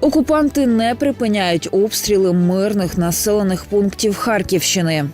Окупанти не припиняють обстріли мирних населених пунктів Харківщини.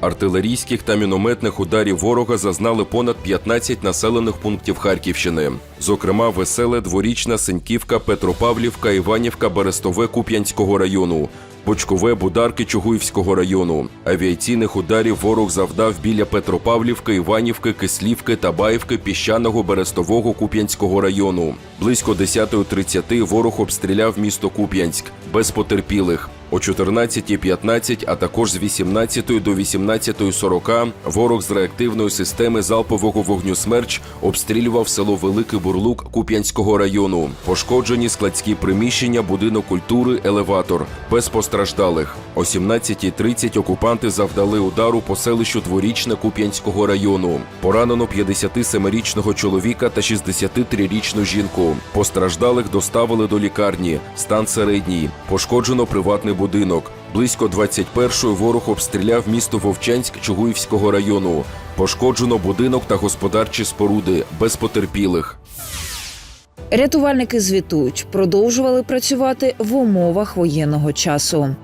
Артилерійських та мінометних ударів ворога зазнали понад 15 населених пунктів Харківщини. Зокрема, Веселе, Дворічна, Синьківка, Петропавлівка, Іванівка, Берестове Куп'янського району, Бочкове, Бударки Чугуївського району. Авіаційних ударів ворог завдав біля Петропавлівки, Іванівки, Кислівки, Табаївки, Піщаного, Берестового Куп'янського району. Близько 10.30 ворог обстріляв місто Куп'янськ без потерпілих. О 14.15, а також з 18 до 18.40 ворог з реактивної системи залпового вогню «Смерч» обстрілював село Великий Бурлук Куп'янського району. Пошкоджені складські приміщення, будинок культури, елеватор. Без постраждалих. О 17.30 окупанти завдали удару по селищу Дворічне Куп'янського району. Поранено 57-річного чоловіка та 63-річну жінку. Постраждалих доставили до лікарні. Стан середній. Пошкоджено приватний будинок. Близько 21-ї ворог обстріляв місто Вовчанськ Чугуївського району. Пошкоджено будинок та господарчі споруди без потерпілих. Рятувальники звітують, продовжували працювати в умовах воєнного часу.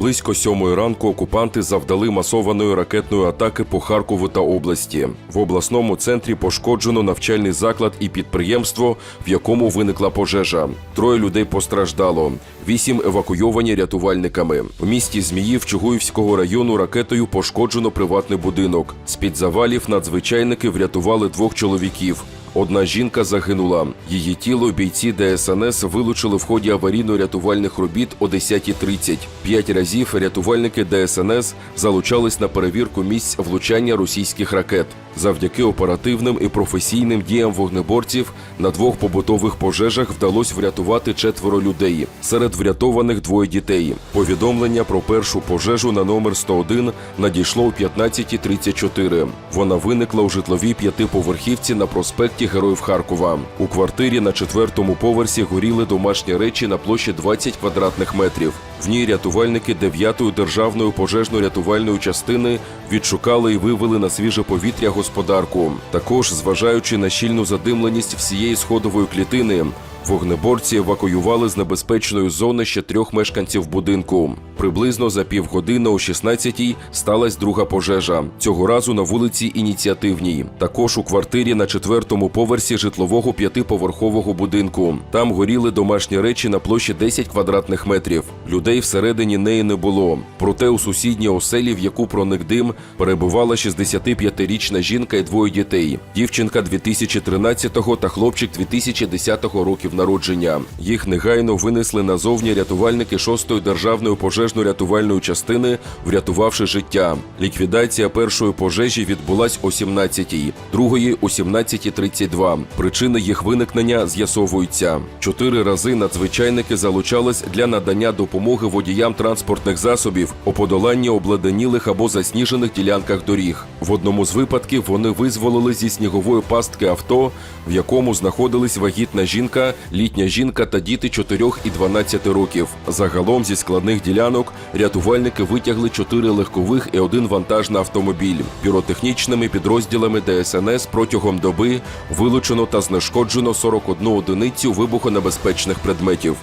Близько сьомої ранку окупанти завдали масованої ракетної атаки по Харкову та області. В обласному центрі пошкоджено навчальний заклад і підприємство, в якому виникла пожежа. Троє людей постраждало. Вісім евакуйовані рятувальниками. В місті Зміїв Чугуївського району ракетою пошкоджено приватний будинок. З під завалів надзвичайники врятували двох чоловіків. Одна жінка загинула. Її тіло бійці ДСНС вилучили в ході аварійно-рятувальних робіт о 10.30. П'ять разів рятувальники ДСНС залучались на перевірку місць влучання російських ракет. Завдяки оперативним і професійним діям вогнеборців на двох побутових пожежах вдалося врятувати четверо людей. Серед врятованих двоє дітей. Повідомлення про першу пожежу на номер 101 надійшло о 15.34. Вона виникла у житловій п'ятиповерхівці на проспекті Героїв Харкова. У квартирі на четвертому поверсі горіли домашні речі на площі 20 квадратних метрів. В ній рятувальники 9-ї державної пожежно-рятувальної частини відшукали і вивели на свіже повітря господарку. Також, зважаючи на щільну задимленість всієї сходової клітини, Вогнеборці евакуювали з небезпечної зони ще трьох мешканців будинку. Приблизно за півгодини о 16-й сталася друга пожежа. Цього разу на вулиці Ініціативній. Також у квартирі на четвертому поверсі житлового п'ятиповерхового будинку. Там горіли домашні речі на площі 10 квадратних метрів. Людей всередині неї не було. Проте у сусідній оселі, в яку проник дим, перебувала 65-річна жінка і двоє дітей. Дівчинка 2013-го та хлопчик 2010 років народження. Їх негайно винесли назовні рятувальники 6-ї державної пожежно-рятувальної частини, врятувавши життя. Ліквідація першої пожежі відбулась о 17-й, другої о 17.32. Причини їх виникнення з'ясовуються. Чотири рази надзвичайники залучались для надання допомоги водіям транспортних засобів у подоланні обледенілих або засніжених ділянках доріг. В одному з випадків вони визволили зі снігової пастки авто, в якому знаходились вагітна жінка, літня жінка та діти 4 і 12 років. Загалом зі складних ділянок рятувальники витягли 4 легкових і один вантажний автомобіль. Піротехнічними підрозділами ДСНС протягом доби вилучено та знешкоджено 41 одиницю вибухонебезпечних предметів.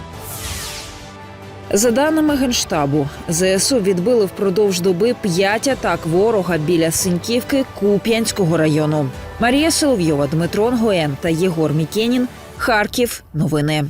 За даними Генштабу, ЗСУ відбили впродовж доби п'ять атак ворога біля Синьківки Куп'янського району. Марія Соловйова, Дмитро Нгоєн та Єгор Мікенін. Харків. Новини.